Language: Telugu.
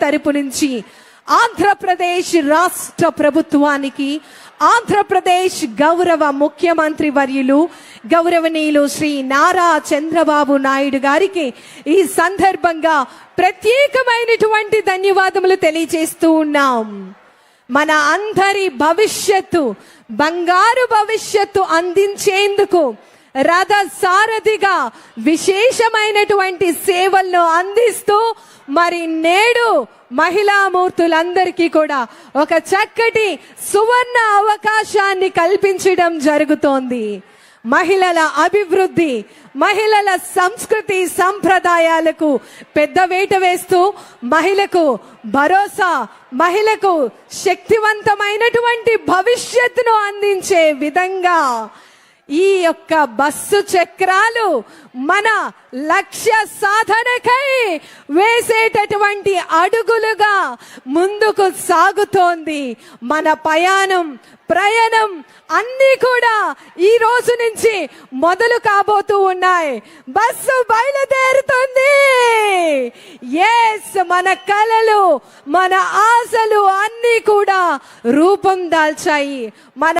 తరపు నుంచి ఆంధ్రప్రదేశ్ రాష్ట్ర ప్రభుత్వానికి ఆంధ్రప్రదేశ్ గౌరవ ముఖ్యమంత్రి వర్యులు గౌరవనీయులు శ్రీ నారా చంద్రబాబు నాయుడు గారికి ఈ సందర్భంగా ప్రత్యేకమైనటువంటి ధన్యవాదములు తెలియజేస్తూ ఉన్నాం. మన అందరి భవిష్యత్తు బంగారు భవిష్యత్తు అందించేందుకు రథ సారథిగా విశేషమైనటువంటి సేవలను అందిస్తూ మరి నేడు మహిళామూర్తులందరికీ కూడా ఒక చక్కటి సువర్ణ అవకాశాన్ని కల్పించడం జరుగుతోంది. మహిళల అభివృద్ధి మహిళల సంస్కృతి సంప్రదాయాలకు పెద్ద వేట వేస్తూ మహిళకు భరోసా మహిళకు శక్తివంతమైనటువంటి భవిష్యత్తును అందించే విధంగా ఈ యొక్క బస్సు చక్రాలు మన లక్ష్య సాధనకై వేసేటటువంటి అడుగులుగా ముందుకు సాగుతోంది. మన పయాణం ప్రయాణం అన్నీ కూడా ఈ రోజు నుంచి మొదలు కాబోతూ ఉన్నాయి. బస్సు బయలుదేరుతుంది. ఎస్ మన కళలు మన ఆశలు అన్నీ కూడా రూపం దాల్చాయి. మన